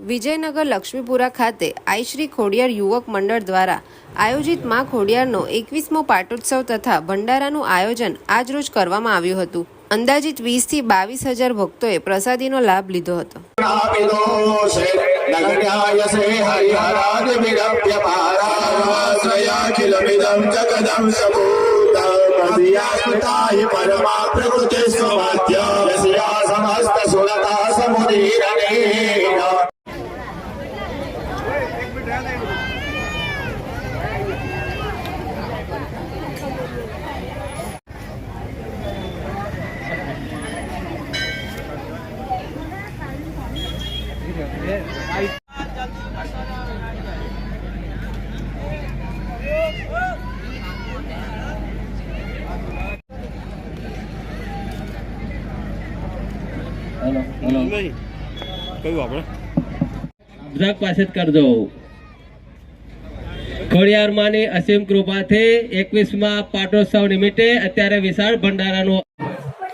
વિજયનગર લક્ષ્મીપુરા ખાતે આઈશ્રી ખોડિયાર યુવક મંડળ દ્વારા આયોજિતમાં ખોડિયારનો એકવીસમો પાટોત્સવ તથા ભંડારાનું આયોજન આજરોજ કરવામાં આવ્યું હતું અંદાજિત વીસથી બાવીસ હજાર ભક્તોએ પ્રસાદીનો લાભ લીધો હતો પરમા પ્રકૃતિ સ્વાધ્યા ગુજરાત પાસે જ કરજો. ખોડિયાર માની અસીમ કૃપાથી એકવીસમાં પાટોત્સવ નિમિત્તે અત્યારે વિશાળ ભંડારાનું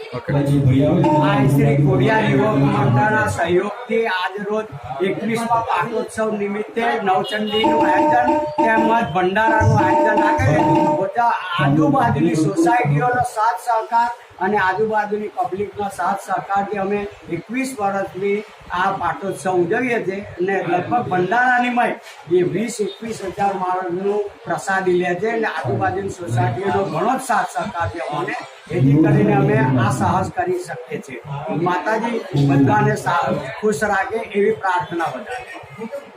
આ શ્રી ખોડિયાર યુવક મંડળના સહયોગથી આજરોજ એકવીસમા પાટોત્સવ નિમિત્તે નવચંડીનું આયોજન તેમજ ભંડારાનું આયોજન રાખેલું બધા આજુબાજુની સોસાયટીઓનો સાથ સહકાર અને આજુબાજુની પબ્લિકનો સાથ સહકારથી અમે એકવીસ વર્ષથી આ પાટોત્સવ ઉજવીએ છીએ અને લગભગ ભંડારાની મય એ વીસ એકવીસ હજાર માણસનું પ્રસાદી લે છે અને આજુબાજુની સોસાયટીઓનો ઘણો જ સાથ સહકાર છે અમને. જેથી કરીને અમે આ સાહસ કરી શકીએ છીએ. માતાજી બધાને ખુશ રાખે એવી પ્રાર્થના બધાને